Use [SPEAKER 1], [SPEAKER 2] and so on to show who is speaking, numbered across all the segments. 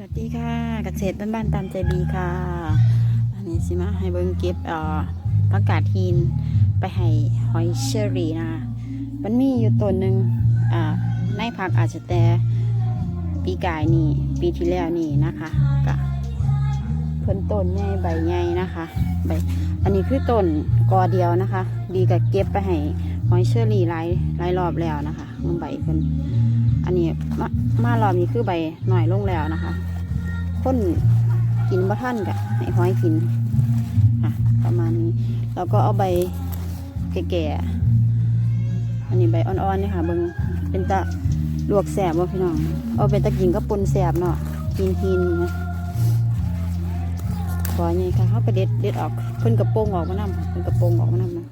[SPEAKER 1] สวัสดีค่ะเกษตรบ้านๆตามใจดีค่ะ อันนี้สิมาให้เบิ้งเก็บเอ่อผักกาดฮีนไปให้หอยเชอรี่นะมันมีอยู่ต้นหนึ่งอ่าในผักอาจจะแต่ปีกายนี่ปีที่แล้วนี่นะคะกะเพิ่นต้นใหญ่ใบใหญ่นะคะใบอันนี้คือต้นกอเดียวนะคะดีกับเก็บไปให้หอยเชอรี่หลายหลายรอบแล้วนะคะมันใบเพิ่น อันนี้มามารอบนี้คือใบหน่อยลงแล้วนะคะคนกินบ่ท่านกะให้ห้อยกินค่ะประมาณนี้แล้วก็เอาใบแก่ๆอันนี้ใบอ่อนๆเนี่ยค่ะเบิงเป็นตะลวกแสบว่าพี่น้อง เอาเป็นตะกินก็ปนแสบเนาะกินหินนะขอไงค่ะเขาไปเด็ดเด็ดออกเพิ่นกระโปรงออกมานำเพิ่นกระโปรงออกมานำนะ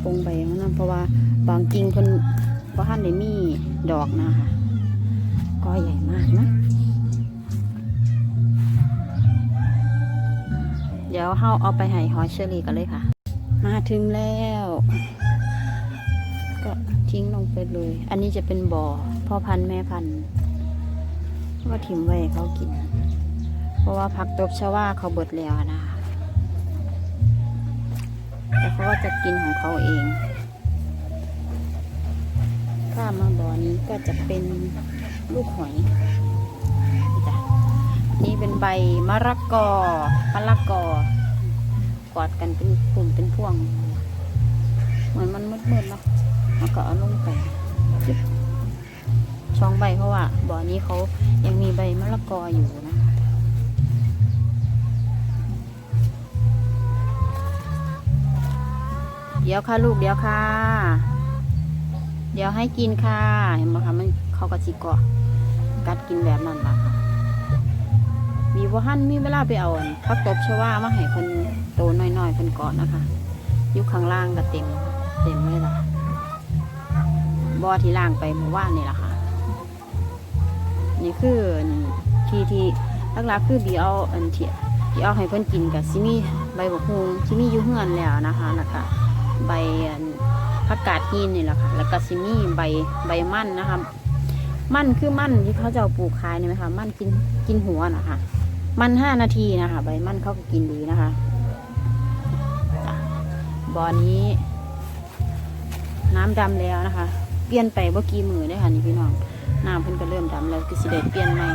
[SPEAKER 1] โปรงใบมานำเพราะว่าบางกิ่งเพิ่นบ่ทันได้มีดอกนะคะ ก็ใหญ่มากนะ เดี๋ยวเฮาเอาไปให้หอยเชอรี่กันเลยค่ะ มาถึงแล้ว ก็ทิ้งลงไปเลย อันนี้จะเป็นบ่อพ่อพันธุ์แม่พันธุ์ว่าถิ่มไว้เขากิน เพราะว่าผักตบชวาเขาเบิดแล้วนะคะแต่เขาก็จะกินของเขาเองข้ามมาบ่อนี้ก็จะเป็น ลูกหอยนี่จ้ะนี่เป็นใบมะระกอมะละกอกอดกันเป็นกลุ่มเป็นพวง เหมือนมันมืดๆเนาะแล้วก็เอาลงไปช่องใบเพราะว่าบ่อนี้เขายังมีใบมะละกออยู่นะเดี๋ยวค่ะลูกเดี๋ยวค่ะ เดี๋ยวให้กินค่ะ เห็นไหมคะมัน เขากระจิกเกาะกัดกินแบบนั้นล่ะค่ะมีว่าหันมีเวลาไปเอาอันพักตบชว่ามาให้คนโตน้อยๆคนก่อนนะคะยู่ข้างล่างก็เต็มเต็มเลยล่ะบ่อที่ล่างไปเมื่อวานนี่แหละค่ะ นี่คือที่ที่หลักๆคือบีเอาอันเที่ที่เอาให้เพิ่นกินกับซิมีใบบกฮงที่มีอยู่เฮือนแล้วนะคะแล้วก็ใบอันผักกาดหินนี่แหละค่ะ แล้วก็ซิมีใบใบมันนะคะ มันคือมันที่เขาจะเอาปลูกขายนี่ไหมคะมันกินกินหัวนะคะมันห้านาทีนะคะใบมันเขาก็กินดีนะคะบ่อนี้ น้ำดำแล้วนะคะ เปลี่ยนไปเมื่อกี้มือได้ค่ะนี่พี่น้องน้ำเพิ่นก็เริ่มดำแล้วก็สิได้เปลี่ยนใหม่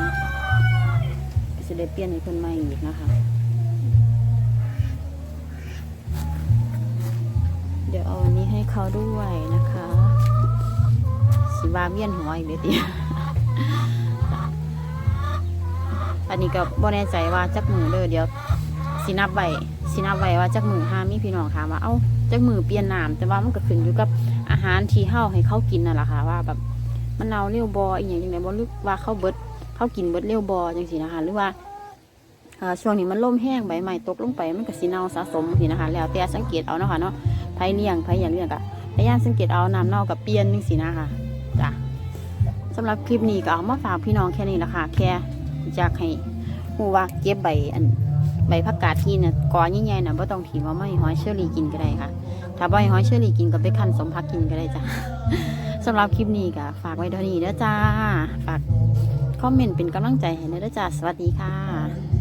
[SPEAKER 1] ก็สิได้เปลี่ยนให้เพิ่นใหม่อีกนะคะเดี๋ยวเอาอันนี้ให้เขาด้วยนะคะ สิวาเวียนหัวอีกเด็ดเดีอันนี้ก็บ่แน่ใจว่าจักมือเด้อเดี๋ยวสินับไว้สินับไว้ว่าจักมือห้ามีพี่น้องถามว่าเอ้าจักมือเปลี่ยนน้ำแต่ว่ามันก็ขึ้นอยู่กับอาหารที่เฮาให้เขากินนั่นแหละค่ะว่าแบบมันเน่าเร็วบออีกอย่างจังไดบ่รู้ว่าเขาเบิดเขากินเบิดเร็วบอจังซี่นะคะหรือว่าช่วงนี้มันลมแห้งใบไม้ตกลงไปมันก็สิเน่าสะสมสินะคะ แล้วแต่สังเกตเอาเนาะค่ะเนาะไผเลี้ยงไผอย่างเลี้ยงกะพยายามสังเกตเอาน้ำเน่ากับเปลี่ยนนึงสินะคะ จ้ะสำหรับคลิปนี้ก็เอามาฝากพี่น้องแค่นี้ละค่ะ แค่อยากให้หูว่าเก็บใบอันใบผักกาดที่เนี่ยกอใหญ่ๆนะบ่ต้องถีบว่าไม่หอยเชอรี่กินก็ได้ค่ะ ถ้าบ่ห้หอยเชอรี่กินก็ไปคั่นสมพักกินก็ได้จ้ะสำหรับคลิปนี้ก็ฝากไว้เท่านี้เด้อจ้าฝากคอมเมนต์เป็นกำลังใจให้เด้อจ้าสวัสดีค่ะ